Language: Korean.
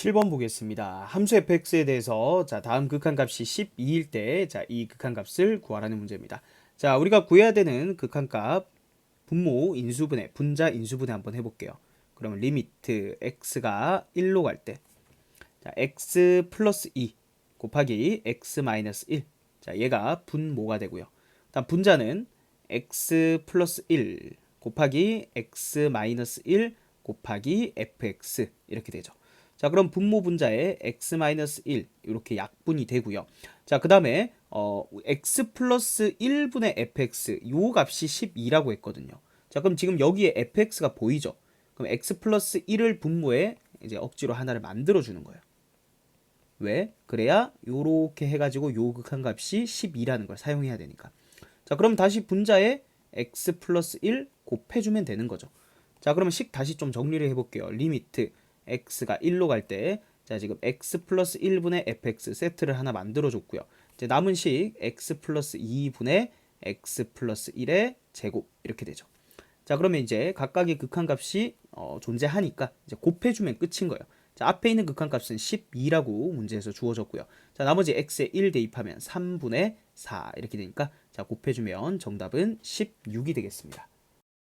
7번 보겠습니다. 함수 fx에 대해서 자, 다음 극한값이 12일 때 자, 이 극한값을 구하라는 문제입니다. 자, 우리가 구해야 되는 극한값 분모 인수분해, 분자 인수분해 한번 해 볼게요. 그러면 리미트 x가 1로 갈 때 자, x 플러스 2 곱하기 x 마이너스 1. 자, 얘가 분모가 되고요. 다음 분자는 x 플러스 1 곱하기 x 마이너스 1 곱하기 fx 이렇게 되죠. 자, 그럼 분모 분자에 x-1 이렇게 약분이 되고요. 자, 그 다음에 어 x 플러스 1분의 fx 요 값이 12라고 했거든요. 자, 그럼 지금 여기에 fx가 보이죠? 그럼 x 플러스 1을 분모에 이제 억지로 하나를 만들어 주는 거예요. 왜? 그래야 요렇게 해가지고 요 극한 값이 12라는 걸 사용해야 되니까. 자, 그럼 다시 분자에 x 플러스 1 곱해주면 되는 거죠. 자, 그러면 식 다시 좀 정리를 해볼게요. 리미트 x가 1로 갈 때, 자, 지금 x 플러스 1분의 fx 세트를 하나 만들어줬고요. 이제 남은 식 x 플러스 2분의 x 플러스 1의 제곱 이렇게 되죠. 자, 그러면 이제 각각의 극한값이 어, 존재하니까 이제 곱해주면 끝인 거예요. 자, 앞에 있는 극한값은 12라고 문제에서 주어졌고요. 자, 나머지 x에 1 대입하면 3분의 4 이렇게 되니까 자, 곱해주면 정답은 16이 되겠습니다.